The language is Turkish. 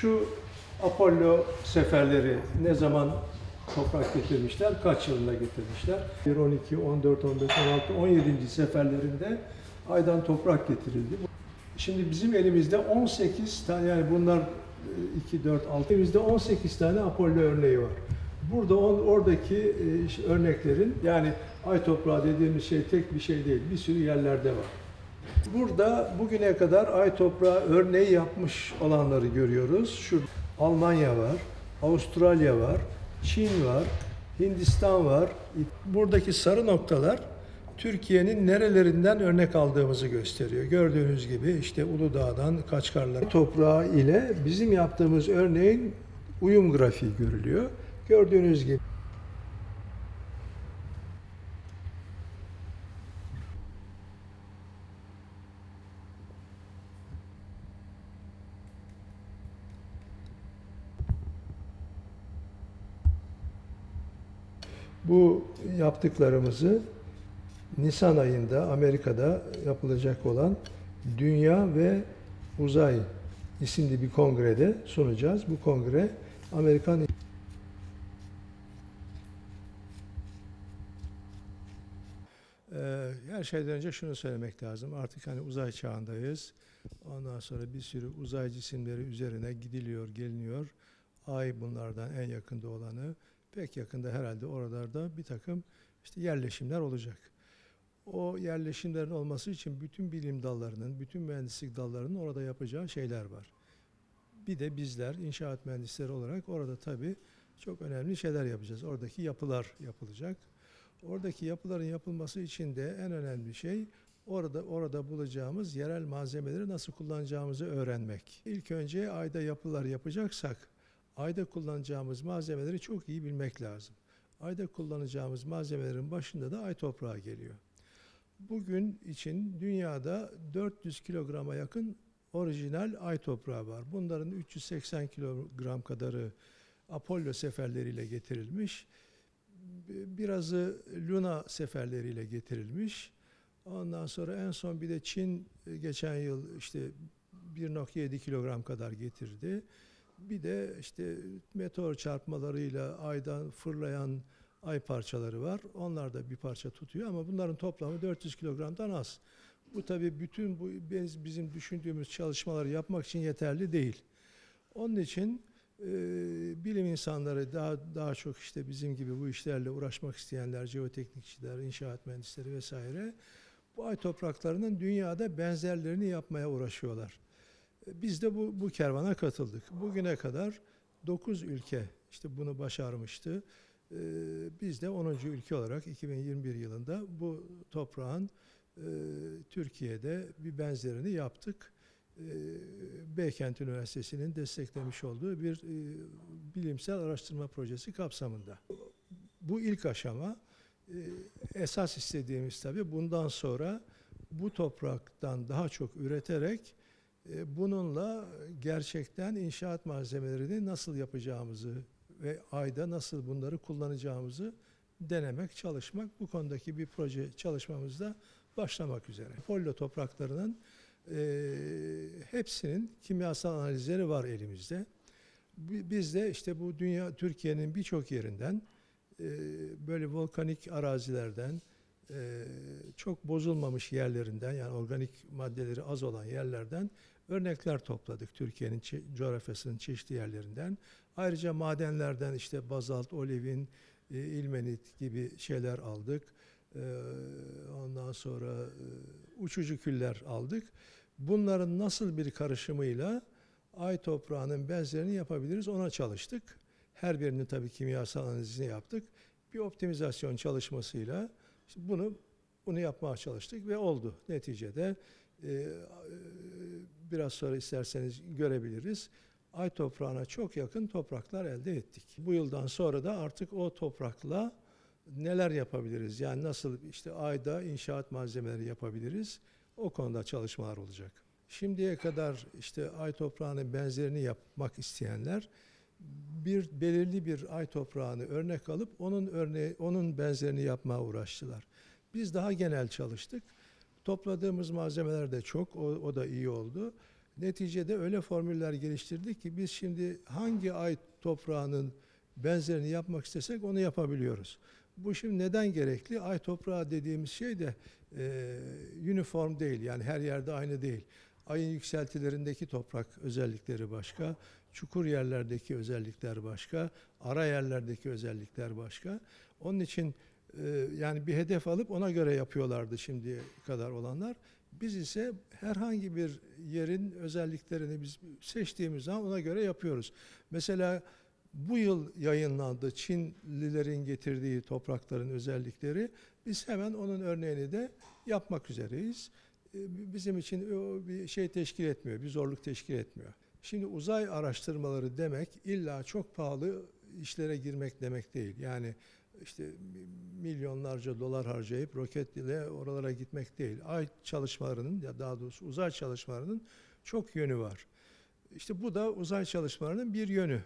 Şu Apollo seferleri ne zaman toprak getirmişler, kaç yılında getirmişler? 1, 12, 14, 15, 16, 17. seferlerinde aydan toprak getirildi. Şimdi bizim elimizde 18 tane yani bunlar 2, 4, 6 elimizde 18 tane Apollo örneği var. Burada on, oradaki e, örneklerin yani ay toprağı dediğimiz şey tek bir şey değil. Bir sürü yerlerde var. Burada bugüne kadar ay toprağı örneği yapmış olanları görüyoruz. Şu Almanya var, Avustralya var, Çin var, Hindistan var. Buradaki sarı noktalar Türkiye'nin nerelerinden örnek aldığımızı gösteriyor. Gördüğünüz gibi işte Uludağ'dan Kaçkarlar toprağı ile bizim yaptığımız örneğin uyum grafiği görülüyor. Gördüğünüz gibi Bu yaptıklarımızı Nisan ayında Amerika'da yapılacak olan Dünya ve Uzay isimli bir kongrede sunacağız. Bu kongre Amerikan Ee, her şeyden önce şunu söylemek lazım. Artık hani uzay çağındayız. Ondan sonra bir sürü uzay cisimleri üzerine gidiliyor, geliniyor. Ay bunlardan en yakında olanı. Pek yakında herhalde oralarda bir takım işte yerleşimler olacak. O yerleşimlerin olması için bütün bilim dallarının, bütün mühendislik dallarının orada yapacağı şeyler var. Bir de bizler inşaat mühendisleri olarak orada tabii çok önemli şeyler yapacağız. Oradaki yapılar yapılacak. Oradaki yapıların yapılması için de en önemli şey orada orada bulacağımız yerel malzemeleri nasıl kullanacağımızı öğrenmek. İlk önce ayda yapılar yapacaksak ayda kullanacağımız malzemeleri çok iyi bilmek lazım. Ayda kullanacağımız malzemelerin başında da ay toprağı geliyor. Bugün için dünyada 400 kilograma yakın orijinal ay toprağı var. Bunların 380 kilogram kadarı Apollo seferleriyle getirilmiş. Birazı Luna seferleriyle getirilmiş. Ondan sonra en son bir de Çin e, geçen yıl işte 1.7 kilogram kadar getirdi. Bir de işte meteor çarpmalarıyla aydan fırlayan ay parçaları var. Onlar da bir parça tutuyor ama bunların toplamı 400 kilogramdan az. Bu tabii bütün bu biz- bizim düşündüğümüz çalışmaları yapmak için yeterli değil. Onun için e, bilim insanları daha daha çok işte bizim gibi bu işlerle uğraşmak isteyenler, jeoteknikçiler, inşaat mühendisleri vesaire bu ay topraklarının dünyada benzerlerini yapmaya uğraşıyorlar. Biz de bu, bu kervana katıldık. Bugüne kadar 9 ülke işte bunu başarmıştı. E, Biz de 10. ülke olarak 2021 yılında bu toprağın e, Türkiye'de bir benzerini yaptık. E, Beykent Üniversitesi'nin desteklemiş olduğu bir e, bilimsel araştırma projesi kapsamında. Bu ilk aşama e, esas istediğimiz tabii bundan sonra bu topraktan daha çok üreterek bununla gerçekten inşaat malzemelerini nasıl yapacağımızı ve ayda nasıl bunları kullanacağımızı denemek, çalışmak bu konudaki bir proje çalışmamızda başlamak üzere. Apollo topraklarının e, hepsinin kimyasal analizleri var elimizde. Bi- Biz de işte bu dünya Türkiye'nin birçok yerinden e, böyle volkanik arazilerden e, çok bozulmamış yerlerinden yani organik maddeleri az olan yerlerden örnekler topladık Türkiye'nin coğrafyasının çeşitli yerlerinden. Ayrıca madenlerden işte bazalt, olivin, e, ilmenit gibi şeyler aldık. E, ondan sonra e, uçucu küller aldık. Bunların nasıl bir karışımıyla ay toprağının benzerini yapabiliriz ona çalıştık. Her birinin tabii kimyasal analizini yaptık. Bir optimizasyon çalışmasıyla işte bunu bunu yapmaya çalıştık ve oldu. Neticede e, e, biraz sonra isterseniz görebiliriz. Ay toprağına çok yakın topraklar elde ettik. Bu yıldan sonra da artık o toprakla neler yapabiliriz? Yani nasıl işte ayda inşaat malzemeleri yapabiliriz? O konuda çalışmalar olacak. Şimdiye kadar işte ay toprağının benzerini yapmak isteyenler bir belirli bir ay toprağını örnek alıp onun örneği onun benzerini yapmaya uğraştılar. Biz daha genel çalıştık. Topladığımız malzemeler de çok, o, o da iyi oldu. Neticede öyle formüller geliştirdik ki biz şimdi hangi ay toprağının benzerini yapmak istesek onu yapabiliyoruz. Bu şimdi neden gerekli? Ay toprağı dediğimiz şey de e, uniform değil yani her yerde aynı değil. Ayın yükseltilerindeki toprak özellikleri başka, çukur yerlerdeki özellikler başka, ara yerlerdeki özellikler başka. Onun için e, yani bir hedef alıp ona göre yapıyorlardı şimdiye kadar olanlar. Biz ise herhangi bir yerin özelliklerini biz seçtiğimiz zaman ona göre yapıyoruz. Mesela bu yıl yayınlandı Çinlilerin getirdiği toprakların özellikleri. Biz hemen onun örneğini de yapmak üzereyiz. E, Bizim için o bir şey teşkil etmiyor, bir zorluk teşkil etmiyor. Şimdi uzay araştırmaları demek illa çok pahalı işlere girmek demek değil. Yani işte milyonlarca dolar harcayıp roket ile oralara gitmek değil. Ay çalışmalarının ya daha doğrusu uzay çalışmalarının çok yönü var. İşte bu da uzay çalışmalarının bir yönü.